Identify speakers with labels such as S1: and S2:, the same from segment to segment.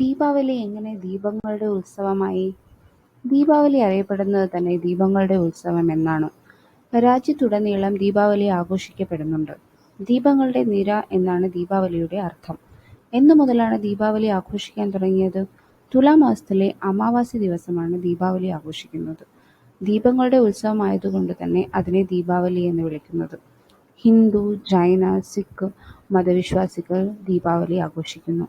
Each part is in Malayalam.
S1: ദീപാവലി എങ്ങനെ ദീപങ്ങളുടെ ഉത്സവമായി? ദീപാവലി അറിയപ്പെടുന്നത് തന്നെ ദീപങ്ങളുടെ ഉത്സവം എന്നാണ്. രാജ്യത്തുടനീളം ദീപാവലി ആഘോഷിക്കപ്പെടുന്നുണ്ട്. ദീപങ്ങളുടെ നിര എന്നാണ് ദീപാവലിയുടെ അർത്ഥം. എന്നു മുതലാണ് ദീപാവലി ആഘോഷിക്കാൻ തുടങ്ങിയത്? തുലാമാസത്തിലെ അമാവാസി ദിവസമാണ് ദീപാവലി ആഘോഷിക്കുന്നത്. ദീപങ്ങളുടെ ഉത്സവമായതുകൊണ്ട് തന്നെ അതിനെ ദീപാവലി എന്ന് വിളിക്കുന്നത്. ഹിന്ദു, ജൈന, സിഖ് മതവിശ്വാസികൾ ദീപാവലി ആഘോഷിക്കുന്നു.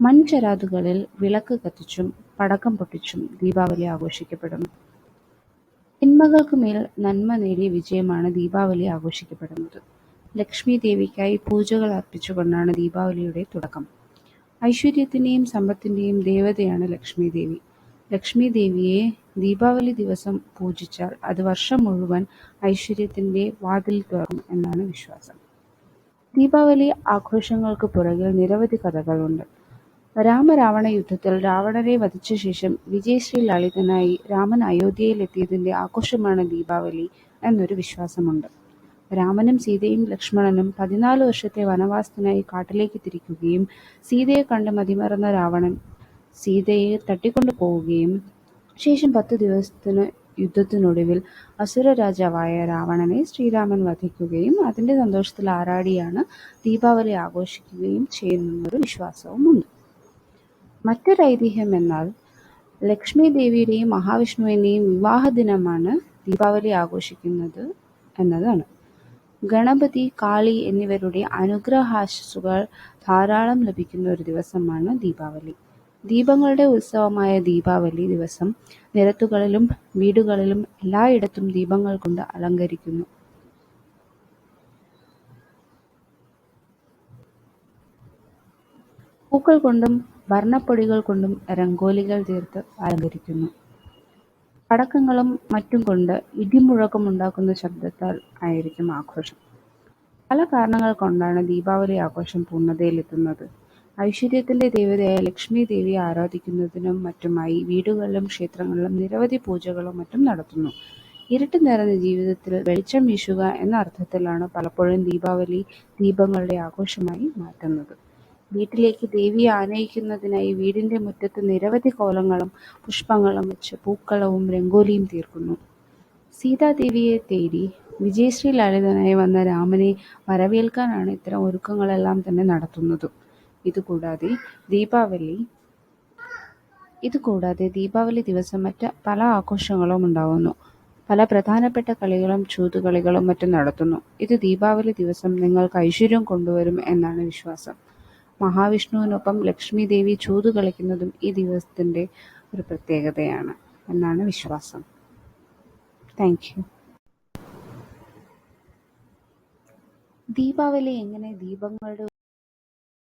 S1: മൺചെരാതുകളിൽ വിളക്ക് കത്തിച്ചും പടക്കം പൊട്ടിച്ചും ദീപാവലി ആഘോഷിക്കപ്പെടുന്നു. തിന്മകൾക്കുമേൽ നന്മ നേടിയ വിജയമാണ് ദീപാവലി ആഘോഷിക്കപ്പെടുന്നത്. ലക്ഷ്മീദേവിക്കായി പൂജകൾ അർപ്പിച്ചുകൊണ്ടാണ് ദീപാവലിയുടെ തുടക്കം. ഐശ്വര്യത്തിന്റെയും സമ്പത്തിന്റെയും ദേവതയാണ് ലക്ഷ്മീദേവി. ലക്ഷ്മീദേവിയെ ദീപാവലി ദിവസം പൂജിച്ചാൽ അത് വർഷം മുഴുവൻ ഐശ്വര്യത്തിന്റെ വാതിൽ തുറക്കും എന്നാണ് വിശ്വാസം. ദീപാവലി ആഘോഷങ്ങൾക്ക് പുറകിൽ നിരവധി കഥകളുണ്ട്. രാമ-രാവണ യുദ്ധത്തിൽ രാവണനെ വധിച്ചശേഷം വിജയശ്രീ ലളിതനായി രാമൻ അയോധ്യയിലെത്തിയതിന്റെ ആഘോഷമാണ് ദീപാവലി എന്നൊരു വിശ്വാസമുണ്ട്. രാമനും സീതയും ലക്ഷ്മണനും പതിനാല് വർഷത്തെ വനവാസത്തിനായി കാട്ടിലേക്ക് തിരിക്കുകയും സീതയെ കണ്ട് മതിമറന്ന രാവണൻ സീതയെ തട്ടിക്കൊണ്ടുപോവുകയും ശേഷം പത്തു ദിവസത്തെ യുദ്ധത്തിനൊടുവിൽ അസുരരാജാവായ രാവണനെ ശ്രീരാമൻ വധിക്കുകയും അതിന്റെ സന്തോഷത്തിൽ ആറാടിയാണ് ദീപാവലി ആഘോഷിക്കുകയും ചെയ്യുന്നതെന്നൊരു വിശ്വാസവുമുണ്ട്. മറ്റൊരു ഐതിഹ്യമെന്നാൽ ലക്ഷ്മീദേവിയുടെയും വിവാഹ ദിനമാണ് ദീപാവലി ആഘോഷിക്കുന്നത് എന്നതാണ്. ഗണപതി, കാളി എന്നിവരുടെ അനുഗ്രഹാശസ്സുകൾ ധാരാളം ലഭിക്കുന്ന ഒരു ദിവസമാണ് ദീപാവലി. ദീപങ്ങളുടെ ഉത്സവമായ ദീപാവലി ദിവസം നിരത്തുകളിലും വീടുകളിലും എല്ലായിടത്തും ദീപങ്ങൾ കൊണ്ട് അലങ്കരിക്കുന്നു. പൂക്കൾ കൊണ്ടും വർണപ്പൊടികൾ കൊണ്ടും രംഗോലികൾ തീർത്ത് അലങ്കരിക്കുന്നു. പടക്കങ്ങളും മറ്റും കൊണ്ട് ഇടിമുഴക്കം ഉണ്ടാക്കുന്ന ശബ്ദത്താൽ ആയിരിക്കും ആഘോഷം. പല കാരണങ്ങൾ കൊണ്ടാണ് ദീപാവലി ആഘോഷം പൂർണതയിലെത്തുന്നത്. ഐശ്വര്യത്തിന്റെ ദേവതയായ ലക്ഷ്മീദേവിയെ ആരാധിക്കുന്നതിനും മറ്റുമായി വീടുകളിലും ക്ഷേത്രങ്ങളിലും നിരവധി പൂജകളും മറ്റും നടത്തുന്നു. ഇരുട്ട് നിറഞ്ഞ ജീവിതത്തിൽ വെളിച്ചം വീശുക എന്ന അർത്ഥത്തിലാണ് പലപ്പോഴും ദീപാവലി ദീപങ്ങളുടെ ആഘോഷമായി മാറ്റുന്നത്. വീട്ടിലേക്ക് ദേവിയെ ആനയിക്കുന്നതിനായി വീടിന്റെ മുറ്റത്ത് നിരവധി കോലങ്ങളും പുഷ്പങ്ങളും വെച്ച് പൂക്കളവും രംഗോലിയും തീർക്കുന്നു. സീതാദേവിയെ തേടി വിജയശ്രീ ലളിതനായി വന്ന രാമനെ വരവേൽക്കാനാണ് ഇത്തരം ഒരുക്കങ്ങളെല്ലാം തന്നെ നടത്തുന്നത് ഇതുകൂടാതെ ദീപാവലി ദിവസം മറ്റ് പല ആഘോഷങ്ങളും ഉണ്ടാവുന്നു. പല പ്രധാനപ്പെട്ട കളികളും ചൂതുകളികളും മറ്റും നടത്തുന്നു. ഇത് ദീപാവലി ദിവസം നിങ്ങൾക്ക് ഐശ്വര്യം കൊണ്ടുവരും എന്നാണ് വിശ്വാസം. മഹാവിഷ്ണുവിനൊപ്പം ലക്ഷ്മീദേവി ചൂതു കളിക്കുന്നതും ഈ ദിവസത്തിന്റെ ഒരു പ്രത്യേകതയാണ് എന്നാണ് വിശ്വാസം. Thank you. ദീപാവലി എങ്ങനെ ദീപങ്ങളുടെ